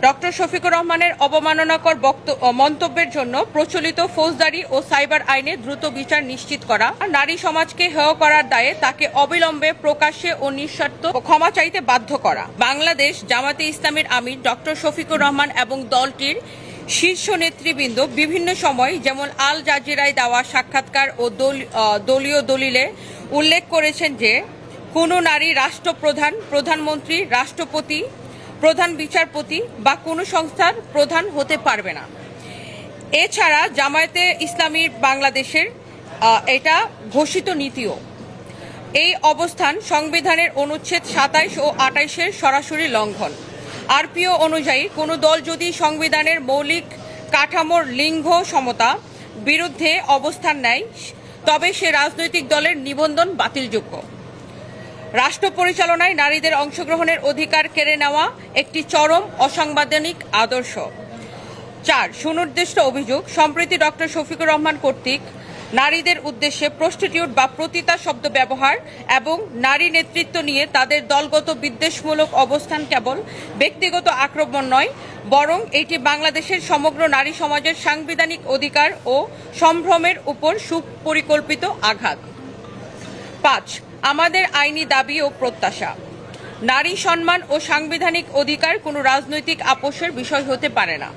Doctor Shafiqur রহমানের অবমাননাকর মন্তব্যের জন্য প্রচলিত ফৌজদারি ও সাইবার আইনে দ্রুত বিচার নিশ্চিত করা। নারী সমাজকে হেয় করার দায়ে তাকে অবিলম্বে প্রকাশ্যে ও নিঃশর্ত ক্ষমা চাইতে বাধ্য করা। বাংলাদেশ জামাতে ইসলামের আমির ডক্টর শফিকুর রহমান এবং দলটির শীর্ষ নেতৃবৃন্দ বিভিন্ন সময় যেমন আল জাজিরায় দেওয়া সাক্ষাৎকার ও দল- দলীয় দলিলে উল্লেখ করেছেন যে, কোনো নারী রাষ্ট্রপ্রধান, প্রধানমন্ত্রী, রাষ্ট্রপতি প্রধান বিচারপতি বা কোনো সংস্থার প্রধান হতে পারবে না। এছাড়া জামায়াতে ইসলামী বাংলাদেশের এটা ঘোষিত নীতিও। এই অবস্থান সংবিধানের অনুচ্ছেদ সাতাইশ ও আটাইশের সরাসরি লঙ্ঘন। আরপিও অনুযায়ী কোনো দল যদি সংবিধানের মৌলিক কাঠামোর লিঙ্গ সমতা বিরুদ্ধে অবস্থান নেয়, তবে সে রাজনৈতিক দলের নিবন্ধন বাতিলযোগ্য। রাষ্ট্র পরিচালনায় নারীদের অংশগ্রহণের অধিকার কেড়ে নেওয়া একটি চরম অসাংবিধানিক আদর্শ। চার, সুনির্দিষ্ট অভিযোগ সম্প্রতি ডক্টর শফিকুর রহমান কর্তৃক নারীদের উদ্দেশ্যে প্রস্টিটিউট বা প্রতিতা শব্দ ব্যবহার এবং নারী নেতৃত্ব নিয়ে তাদের দলগত বিদ্বেষমূলক অবস্থান কেবল ব্যক্তিগত আক্রমণ নয়, বরং এটি বাংলাদেশের সমগ্র নারী সমাজের সাংবিধানিক অধিকার ও সম্ভ্রমের উপর সুপরিকল্পিত আঘাত। পাঁচ আমাদের আইনি দাবি ও প্রত্যাশা। নারী সম্মান ও সাংবিধানিক অধিকার কোনো রাজনৈতিক আপোষের বিষয় হতে পারে না।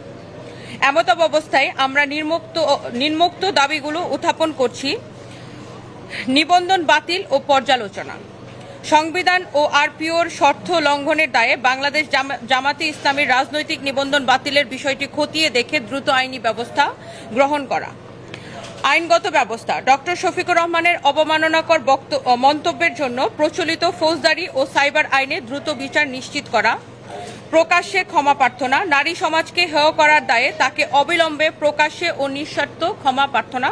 এমত অবস্থায় আমরা নির্মুক্ত নিম্নোক্ত দাবিগুলো উত্থাপন করছি। নিবন্ধন বাতিল ও পর্যালোচনা। সংবিধান ও আরপিওর শর্ত লঙ্ঘনের দায়ে বাংলাদেশ জামা- জামাতে ইসলামের রাজনৈতিক নিবন্ধন বাতিলের বিষয়টি খতিয়ে দেখে দ্রুত আইনি ব্যবস্থা গ্রহণ করা। আইনগত ব্যবস্থা। ডক্টর শফিকুর রহমানের অবমাননাকর মন্তব্যের জন্য প্রচলিত ফৌজদারি ও সাইবার আইনে দ্রুত বিচার নিশ্চিত করা। প্রকাশ্যে ক্ষমা প্রার্থনা। নারী সমাজকে হেয় করার দায়ে তাকে অবিলম্বে প্রকাশ্যে ও নিঃস্বার্থ ক্ষমা প্রার্থনা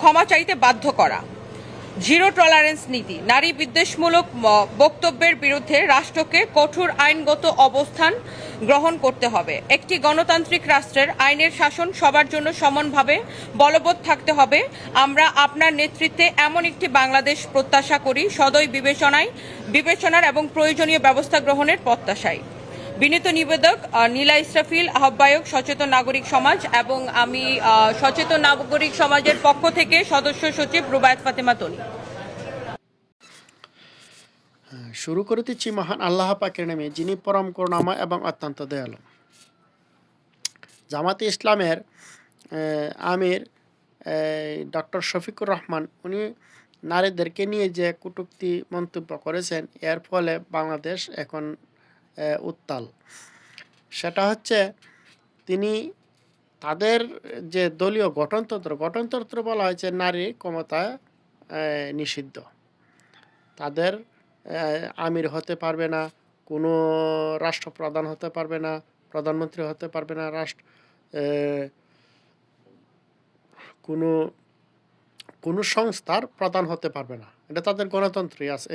ক্ষমা চাইতে বাধ্য করা। জিরো টলারেন্স নীতি। নারী বিদ্বেষমূলক বক্তব্যের বিরুদ্ধে রাষ্ট্রকে কঠোর আইনগত অবস্থান গ্রহণ করতে হবে। একটি গণতান্ত্রিক রাষ্ট্রের আইনের শাসন সবার জন্য সমানভাবে বলবৎ থাকতে হবে। আমরা আপনার নেতৃত্বে এমন একটি বাংলাদেশ প্রত্যাশা করি, সদয় বিবেচনায়, বিবেচনার এবং প্রয়োজনীয় ব্যবস্থা গ্রহণের প্রত্যাশায়। বিনীত নিবেদক নীলা ইসরাফিল, আহ্বায়ক, সচেতন নাগরিক সমাজ এবং আমি সচেতন নাগরিক সমাজের পক্ষ থেকে সদস্য সচিব রুবায়ত ফাতেমা তনি। শুরু করে দিচ্ছি মহান আল্লাহ পাকের নামে, যিনি পরম করুণাময় এবং অত্যন্ত দয়ালু। জামাতে ইসলামের আমির ডক্টর শফিকুর রহমান, উনি নারীদেরকে নিয়ে যে কটূক্তি মন্তব্য করেছেন, এর ফলে বাংলাদেশ এখন উত্তাল। সেটা হচ্ছে তিনি তাদের যে দলীয় গঠনতন্ত্র গঠনতন্ত্র বলা হয়েছে নারী ক্ষমতা নিষিদ্ধ। তাদের আমির হতে পারবে না, কোনো রাষ্ট্রপ্রধান হতে পারবে না, প্রধানমন্ত্রী হতে পারবে না, রাষ্ট্র কোনো কোনো সংস্থার প্রধান হতে পারবে না। এটা তাদের গণতন্ত্রে আছে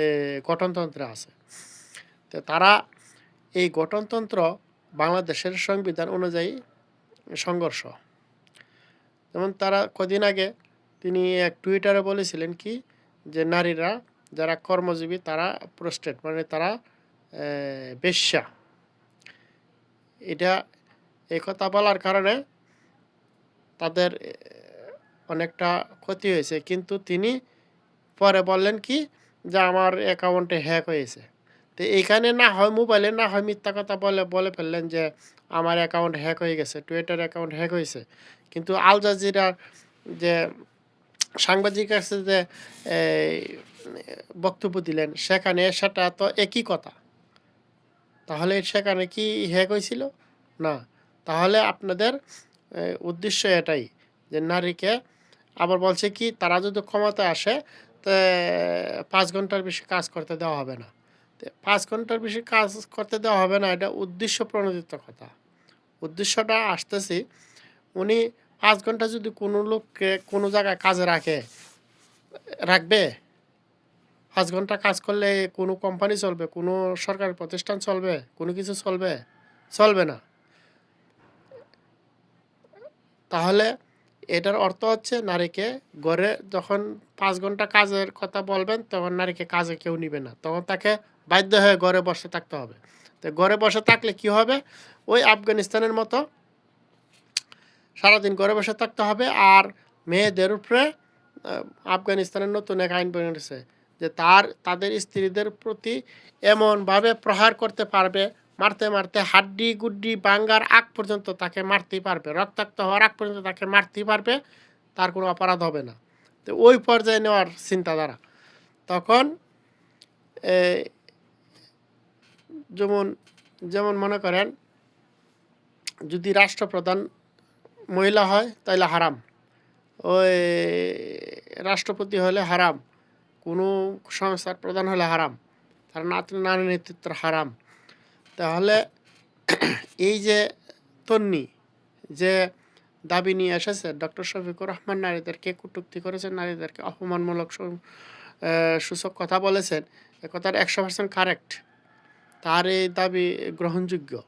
গঠনতন্ত্রে আছে। তো তারা এই গঠনতন্ত্র বাংলাদেশের সংবিধান অনুযায়ী সংঘর্ষ। যেমন তারা কদিন আগে তিনি এক টুইটারে বলেছিলেন কি, যে নারীরা যারা কর্মজীবী তারা প্রস্টেট মানে তারা বেশ্যা। এটা এই কথা বলার কারণে তাদের অনেকটা ক্ষতি হয়েছে। কিন্তু তিনি পরে বললেন কি, যে আমার অ্যাকাউন্টে হ্যাক হয়েছে। তো এইখানে না হয় মোবাইলে না হয় মিথ্যা কথা বলে বলে ফেললেন যে আমার অ্যাকাউন্ট হ্যাক হয়ে গেছে টুইটার অ্যাকাউন্ট হ্যাক হয়েছে। কিন্তু আল জাজিরার যে সাংবাদিক কাছে যে বক্তব্য দিলেন, সেখানে সেটা তো একই কথা। তাহলে সেখানে কি হ্যাক হয়েছিল? না। তাহলে আপনাদের উদ্দেশ্য এটাই যে নারীকে আবার বলছে কি, তারা যদি ক্ষমতা আসে, তো পাঁচ ঘণ্টার বেশি কাজ করতে দেওয়া হবে না। পাঁচ ঘণ্টার বেশি কাজ করতে দেওয়া হবে না, এটা উদ্দেশ্য প্রণোদিত কথা। উদ্দেশ্যটা আসতেছি, উনি পাঁচ ঘণ্টা যদি কোনো লোককে কোনো জায়গায় কাজে রাখে, রাখবে, পাঁচ ঘণ্টা কাজ করলে কোনো কোম্পানি চলবে, কোনো সরকারি প্রতিষ্ঠান চলবে, কোনো কিছু চলবে চলবে না। তাহলে এটার অর্থ হচ্ছে নারীকে ঘরে যখন পাঁচ ঘণ্টা কাজের কথা বলবেন, তখন নারীকে কাজে কেউ নিবে না, তখন তাকে বাধ্য হয়ে ঘরে বসে থাকতে হবে। তো ঘরে বসে থাকলে কি হবে? ওই আফগানিস্তানের মতো সারাদিন ঘরে বসে থাকতে হবে আর মেয়েদের উপরে আফগানিস্তানের নতুন এক আইন বেরিয়েছে যে তার, তাদের স্ত্রীদের প্রতি এমনভাবে প্রহার করতে পারবে, মারতে মারতে হাড্ডি গুড্ডি বাঙ্গার আগ পর্যন্ত তাকে মারতেই পারবে, রক্তাক্ত হওয়ার আগ পর্যন্ত তাকে মারতেই পারবে, তার কোনো অপরাধ হবে না। তো ওই পর্যায়ে নেওয়ার চিন্তাধারা। তখন যেমন যেমন মনে করেন, যদি রাষ্ট্রপ্রধান মহিলা হয় তাহলে হারাম। ওই রাষ্ট্রপতি হলে হারাম। কোনো সংস্থার প্রধান হলে হারাম। তার নাতি নারী নেতৃত্ব হারাম। তাহলে এই যে তন্নি, যে দাবি নিয়ে এসেছে, ডক্টর শফিকুর রহমান নারীদেরকে কটূক্তি করেছেন, নারীদেরকে অপমানমূলক সূচক কথা বলেছেন, এ কথার একশো পার্সেন্ট কারেক্ট তার এই দাবি গ্রহণযোগ্য।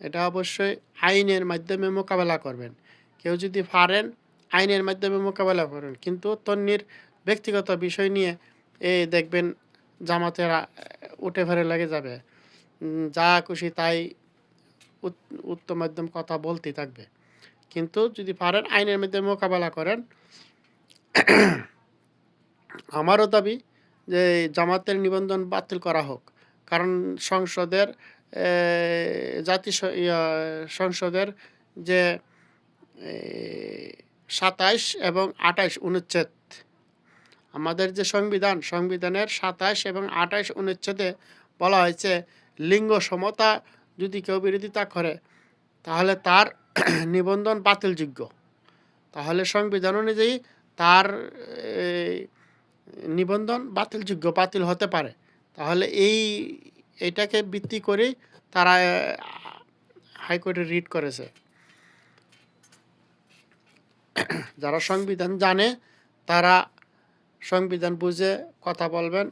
এটা অবশ্যই আইনের মাধ্যমে মোকাবেলা করবেন। কেউ যদি পারেন, আইনের মাধ্যমে মোকাবেলা করবেন কিন্তু তন্নির ব্যক্তিগত বিষয় নিয়ে এই দেখবেন জামাতেরা উঠে ফেরে লেগে যাবে। যা খুশি তাই উত- উত্তম মাধ্যম কথা বলতেই থাকবে। কিন্তু যদি পারেন, আইনের মাধ্যমে মোকাবেলা করেন, আমারও দাবি যে জামাতের নিবন্ধন বাতিল করা হোক। কারণ সংসদের জাতি সংসদের যে সাতাইশ এবং আঠাইশ অনুচ্ছেদ। আমাদের যে সংবিধান, সংবিধানের সাতাইশ এবং আঠাইশ অনুচ্ছেদে বলা হয়েছে, লিঙ্গ সমতা যদি কেউ বিরোধিতা করে, তাহলে তার নিবন্ধন বাতিলযোগ্য। তাহলে সংবিধান অনুযায়ী তার নিবন্ধন বাতিলযোগ্য, বাতিল হতে পারে। তাহলে এই, এটাকে ভিত্তি করে তারা হাইকোর্টে রিট করেছে। যারা সংবিধান জানে, তারা সংবিধান বুঝে কথা বলবেন।